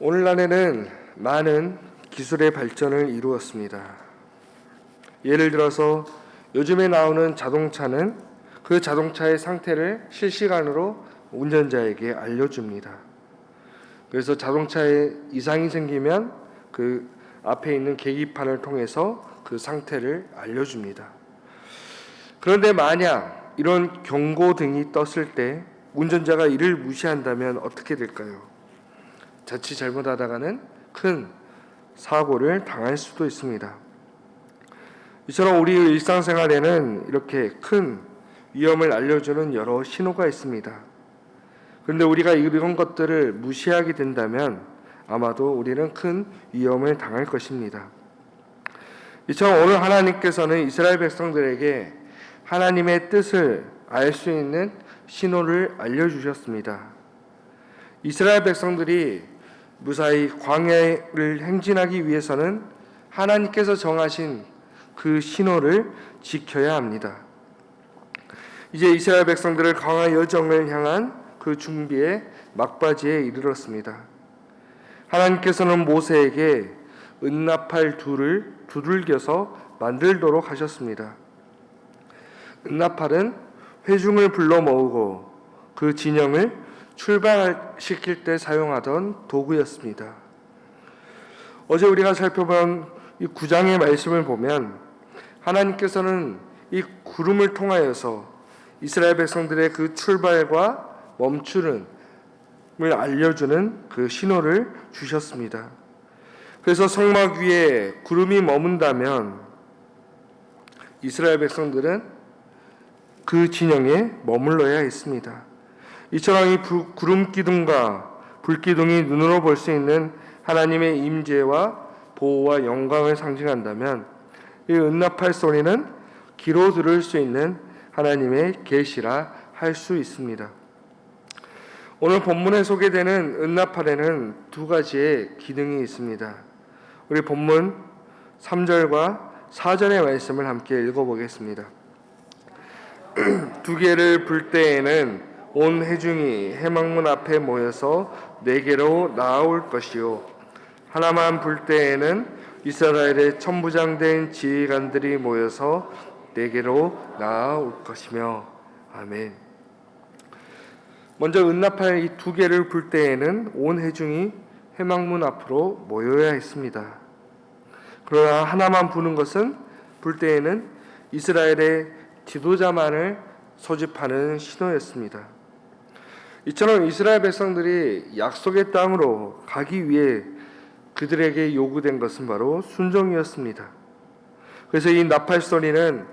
오늘날에는 많은 기술의 발전을 이루었습니다. 예를 들어서 요즘에 나오는 자동차는 그 자동차의 상태를 실시간으로 운전자에게 알려줍니다. 그래서 자동차에 이상이 생기면 그 앞에 있는 계기판을 통해서 그 상태를 알려줍니다. 그런데 만약 이런 경고등이 떴을 때 운전자가 이를 무시한다면 어떻게 될까요? 자칫 잘못하다가는 큰 사고를 당할 수도 있습니다. 이처럼 우리 일상생활에는 이렇게 큰 위험을 알려주는 여러 신호가 있습니다. 그런데 우리가 이런 것들을 무시하게 된다면 아마도 우리는 큰 위험을 당할 것입니다. 이처럼 오늘 하나님께서는 이스라엘 백성들에게 하나님의 뜻을 알 수 있는 신호를 알려주셨습니다. 이스라엘 백성들이 무사히 광야를 행진하기 위해서는 하나님께서 정하신 그 신호를 지켜야 합니다. 이제 이스라엘 백성들을 광야 여정을 향한 그 준비의 막바지에 이르렀습니다. 하나님께서는 모세에게 은나팔 둘을 두들겨서 만들도록 하셨습니다. 은나팔은 회중을 불러 모으고 그 진영을 출발시킬 때 사용하던 도구였습니다. 어제 우리가 살펴본 이 구장의 말씀을 보면 하나님께서는 이 구름을 통하여서 이스라엘 백성들의 그 출발과 멈추는 을 알려주는 그 신호를 주셨습니다. 그래서 성막 위에 구름이 머문다면 이스라엘 백성들은 그 진영에 머물러야 했습니다. 이처럼 이 구름 기둥과 불 기둥이 눈으로 볼 수 있는 하나님의 임재와 보호와 영광을 상징한다면 이 은나팔 소리는 귀로 들을 수 있는 하나님의 계시라 할 수 있습니다. 오늘 본문에 소개되는 은나팔에는 두 가지의 기능이 있습니다. 우리 본문 3절과 4절의 말씀을 함께 읽어보겠습니다. 두 개를 불 때에는 온 회중이 해망문 앞에 모여서 네개로 나아올 것이요 하나만 불 때에는 이스라엘의 천부장된 지휘관들이 모여서 네개로 나아올 것이며 아멘. 먼저 은나팔 이 두 개를 불 때에는 온 회중이 해망문 앞으로 모여야 했습니다. 그러나 하나만 부는 것은 불 때에는 이스라엘의 지도자만을 소집하는 신호였습니다. 이처럼 이스라엘 백성들이 약속의 땅으로 가기 위해 그들에게 요구된 것은 바로 순종이었습니다. 그래서 이 나팔 소리는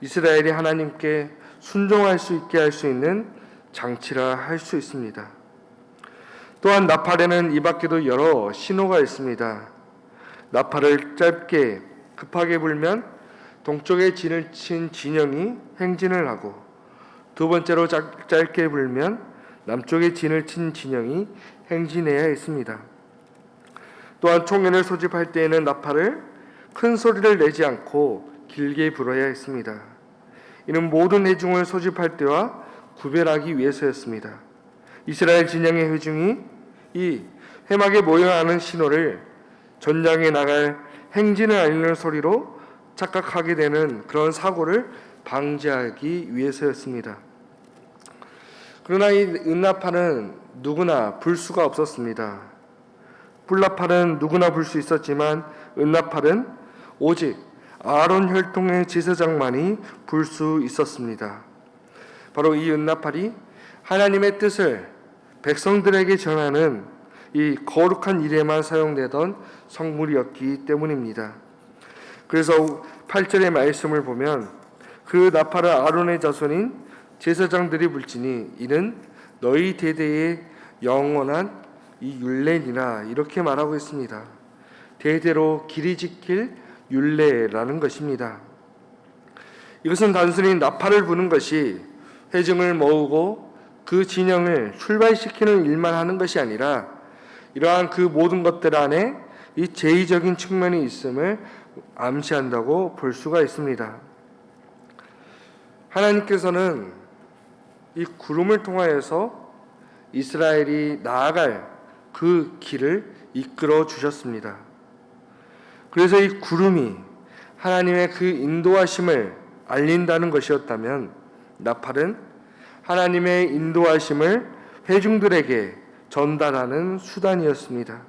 이스라엘이 하나님께 순종할 수 있게 할 수 있는 장치라 할 수 있습니다. 또한 나팔에는 이 밖에도 여러 신호가 있습니다. 나팔을 짧게 급하게 불면 동쪽에 진을 친 진영이 행진을 하고 두 번째로 짧게 불면 남쪽에 진을 친 진영이 행진해야 했습니다. 또한 총연을 소집할 때에는 나팔을 큰 소리를 내지 않고 길게 불어야 했습니다. 이는 모든 회중을 소집할 때와 구별하기 위해서였습니다. 이스라엘 진영의 회중이 이 해막에 모여야 하는 신호를 전장에 나갈 행진을 알리는 소리로 착각하게 되는 그런 사고를 방지하기 위해서였습니다. 그러나 이 은나팔은 누구나 불 수가 없었습니다. 불나팔은 누구나 불 수 있었지만 은나팔은 오직 아론 혈통의 제사장만이 불 수 있었습니다. 바로 이 은나팔이 하나님의 뜻을 백성들에게 전하는 이 거룩한 일에만 사용되던 성물이었기 때문입니다. 그래서 8절의 말씀을 보면 그 나팔을 아론의 자손인 제사장들이 불지니 이는 너희 대대의 영원한 이 율례니라 이렇게 말하고 있습니다. 대대로 길이 지킬 율례라는 것입니다. 이것은 단순히 나팔을 부는 것이 회중을 모으고 그 진영을 출발시키는 일만 하는 것이 아니라 이러한 그 모든 것들 안에 이 제의적인 측면이 있음을 암시한다고 볼 수가 있습니다. 하나님께서는 이 구름을 통하여서 이스라엘이 나아갈 그 길을 이끌어 주셨습니다. 그래서 이 구름이 하나님의 그 인도하심을 알린다는 것이었다면 나팔은 하나님의 인도하심을 회중들에게 전달하는 수단이었습니다.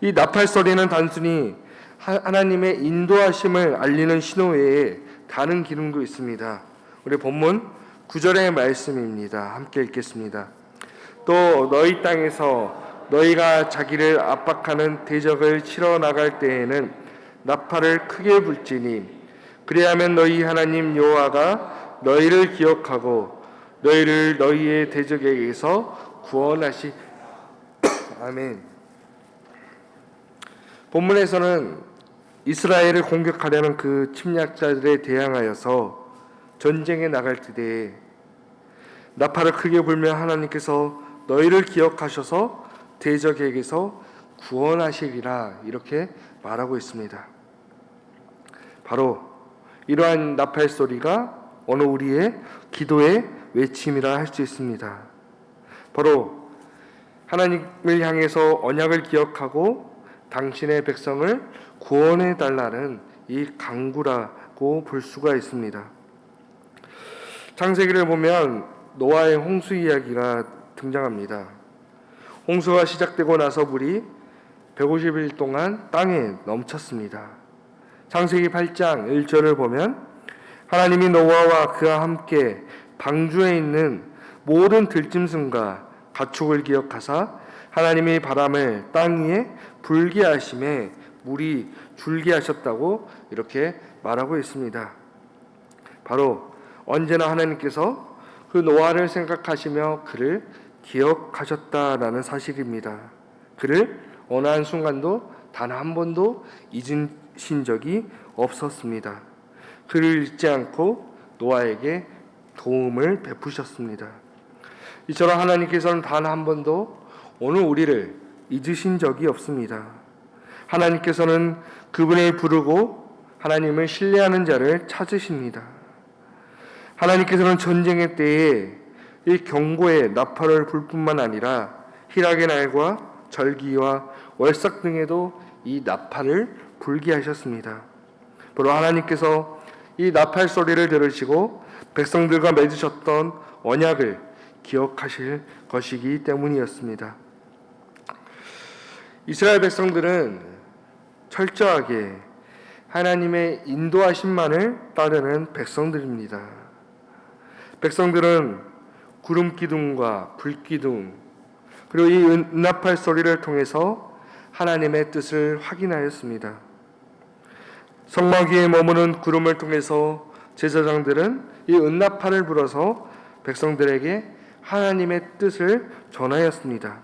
이 나팔 소리는 단순히 하- 하나님의 인도하심을 알리는 신호 외에 다른 기능도 있습니다. 우리 본문 9절의 말씀입니다. 함께 읽겠습니다. 또 너희 땅에서 너희가 자기를 압박하는 대적을 치러 나갈 때에는 나팔을 크게 불지니 그리하면 너희 하나님 여호와가 너희를 기억하고 너희를 너희의 대적에게서 구원하시 아멘. 본문에서는 이스라엘을 공격하려는 그 침략자들에 대항하여서 전쟁에 나갈 때에 나팔을 크게 불며 하나님께서 너희를 기억하셔서 대적에게서 구원하시리라 이렇게 말하고 있습니다. 바로 이러한 나팔 소리가 오늘 우리의 기도의 외침이라 할 수 있습니다. 바로 하나님을 향해서 언약을 기억하고 당신의 백성을 구원해 달라는 이 강구라고 볼 수가 있습니다. 창세기를 보면 노아의 홍수 이야기가 등장합니다. 홍수가 시작되고 나서 물이 150일 동안 땅에 넘쳤습니다. 창세기 8장 1절을 보면 하나님이 노아와 그와 함께 방주에 있는 모든 들짐승과 가축을 기억하사 하나님이 바람을 땅 위에 불게 하심에 물이 줄게 하셨다고 이렇게 말하고 있습니다. 바로 언제나 하나님께서 그 노아를 생각하시며 그를 기억하셨다라는 사실입니다. 그를 어느 한 순간도 단 한 번도 잊으신 적이 없었습니다. 그를 잊지 않고 노아에게 도움을 베푸셨습니다. 이처럼 하나님께서는 단 한 번도 오늘 우리를 잊으신 적이 없습니다. 하나님께서는 그분을 부르고 하나님을 신뢰하는 자를 찾으십니다. 하나님께서는 전쟁의 때에 이 경고의 나팔을 불 뿐만 아니라 희락의 날과 절기와 월삭 등에도 이 나팔을 불게 하셨습니다. 바로 하나님께서 이 나팔 소리를 들으시고 백성들과 맺으셨던 언약을 기억하실 것이기 때문이었습니다. 이스라엘 백성들은 철저하게 하나님의 인도하심만을 따르는 백성들입니다. 백성들은 구름 기둥과 불 기둥 그리고 이 은나팔 소리를 통해서 하나님의 뜻을 확인하였습니다. 성막 위에 머무는 구름을 통해서 제사장들은 이 은나팔을 불어서 백성들에게 하나님의 뜻을 전하였습니다.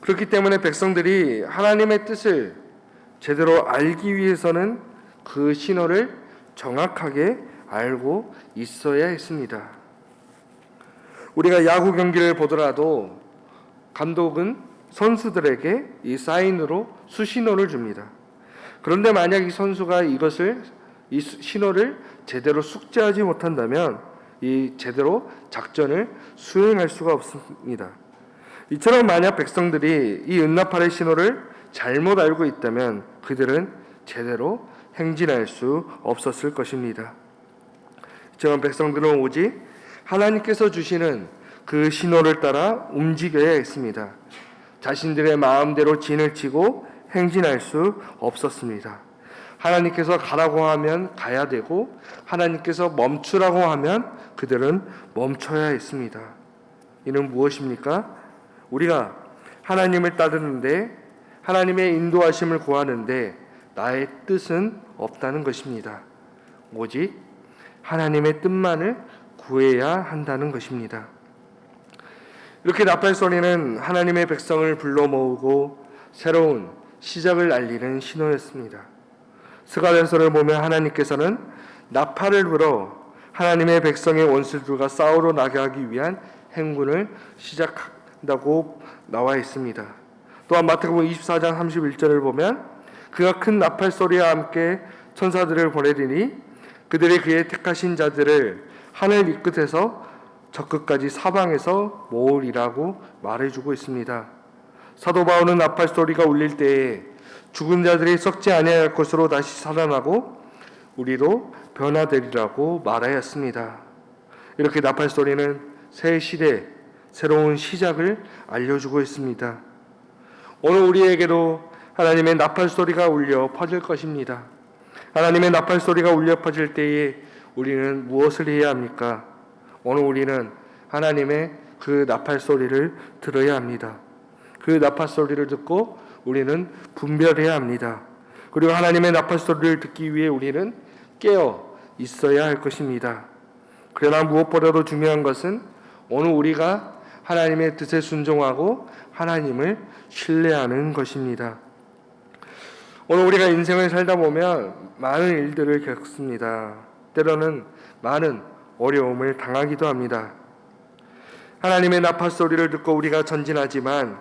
그렇기 때문에 백성들이 하나님의 뜻을 제대로 알기 위해서는 그 신호를 정확하게 알고 있어야 했습니다. 우리가 야구 경기를 보더라도 감독은 선수들에게 이 사인으로 수신호를 줍니다. 그런데 만약 이 선수가 이것을 이 수- 신호를 제대로 숙지하지 못한다면 이 제대로 작전을 수행할 수가 없습니다. 이처럼 만약 백성들이 이 은나팔의 신호를 잘못 알고 있다면 그들은 제대로 행진할 수 없었을 것입니다. 이처럼 백성들은 오직 하나님께서 주시는 그 신호를 따라 움직여야 했습니다. 자신들의 마음대로 진을 치고 행진할 수 없었습니다. 하나님께서 가라고 하면 가야 되고 하나님께서 멈추라고 하면 그들은 멈춰야 했습니다. 이는 무엇입니까? 우리가 하나님을 따르는데 하나님의 인도하심을 구하는데 나의 뜻은 없다는 것입니다. 오직 하나님의 뜻만을 구해야 한다는 것입니다. 이렇게 나팔 소리는 하나님의 백성을 불러 모으고 새로운 시작을 알리는 신호였습니다. 스가랴서를 보면 하나님께서는 나팔을 불어 하나님의 백성의 원수들과 싸우러 나가기 위한 행군을 시작한다고 나와 있습니다. 또한 마태복음 24장 31절을 보면 그가 큰 나팔 소리와 함께 천사들을 보내리니 그들이 그의 택하신 자들을 하늘 이 끝에서 저 끝까지 사방에서 모으리라고 말해주고 있습니다. 사도 바울은 나팔 소리가 울릴 때에 죽은 자들이 썩지 아니할 것으로 다시 살아나고 우리도 변화되리라고 말하였습니다. 이렇게 나팔 소리는 새 시대 새로운 시작을 알려주고 있습니다. 오늘 우리에게도 하나님의 나팔 소리가 울려 퍼질 것입니다. 하나님의 나팔 소리가 울려 퍼질 때에 우리는 무엇을 해야 합니까? 오늘 우리는 하나님의 그 나팔 소리를 들어야 합니다. 그 나팔 소리를 듣고 우리는 분별해야 합니다. 그리고 하나님의 나팔 소리를 듣기 위해 우리는 깨어 있어야 할 것입니다. 그러나 무엇보다도 중요한 것은 오늘 우리가 하나님의 뜻에 순종하고 하나님을 신뢰하는 것입니다. 오늘 우리가 인생을 살다 보면 많은 일들을 겪습니다. 때로는 많은 어려움을 당하기도 합니다. 하나님의 나팔 소리를 듣고 우리가 전진하지만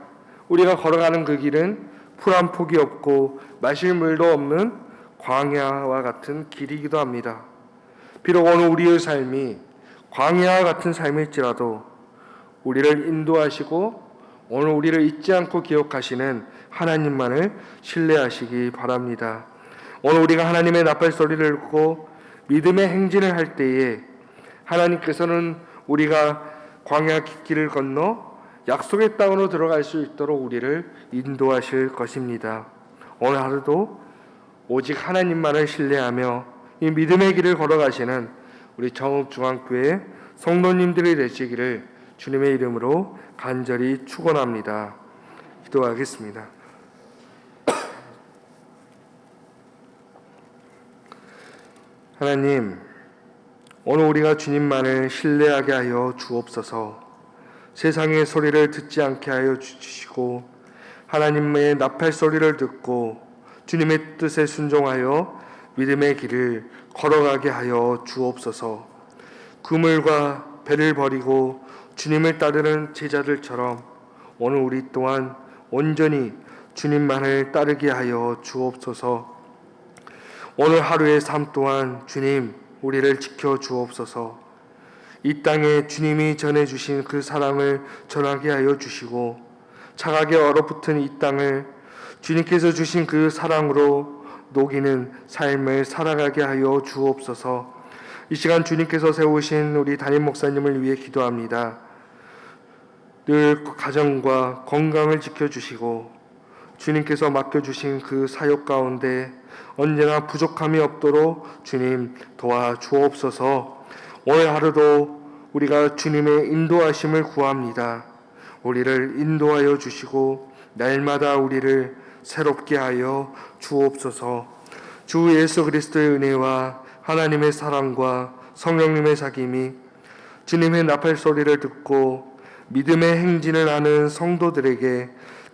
우리가 걸어가는 그 길은 풀 한 폭이 없고 마실 물도 없는 광야와 같은 길이기도 합니다. 비록 오늘 우리의 삶이 광야와 같은 삶일지라도 우리를 인도하시고 오늘 우리를 잊지 않고 기억하시는 하나님만을 신뢰하시기 바랍니다. 오늘 우리가 하나님의 나팔 소리를 듣고 믿음의 행진을 할 때에 하나님께서는 우리가 광야 길을 건너 약속의 땅으로 들어갈 수 있도록 우리를 인도하실 것입니다. 오늘 하루도 오직 하나님만을 신뢰하며 이 믿음의 길을 걸어가시는 우리 정읍중앙교회 성도님들이 되시기를 주님의 이름으로 간절히 축원합니다. 기도하겠습니다. 하나님, 오늘 우리가 주님만을 신뢰하게 하여 주옵소서. 세상의 소리를 듣지 않게 하여 주시고 하나님의 나팔 소리를 듣고 주님의 뜻에 순종하여 믿음의 길을 걸어가게 하여 주옵소서. 그물과 배를 버리고 주님을 따르는 제자들처럼 오늘 우리 또한 온전히 주님만을 따르게 하여 주옵소서. 오늘 하루의 삶 또한 주님 우리를 지켜 주옵소서. 이 땅에 주님이 전해 주신 그 사랑을 전하게 하여 주시고 차가게 얼어붙은 이 땅을 주님께서 주신 그 사랑으로 녹이는 삶을 살아가게 하여 주옵소서. 이 시간 주님께서 세우신 우리 담임 목사님을 위해 기도합니다. 늘 가정과 건강을 지켜 주시고 주님께서 맡겨주신 그 사역 가운데 언제나 부족함이 없도록 주님 도와주옵소서 오늘 하루도 우리가 주님의 인도하심을 구합니다. 우리를 인도하여 주시고 날마다 우리를 새롭게 하여 주옵소서 주 예수 그리스도의 은혜와 하나님의 사랑과 성령님의 사귐이 주님의 나팔 소리를 듣고 믿음의 행진을 하는 성도들에게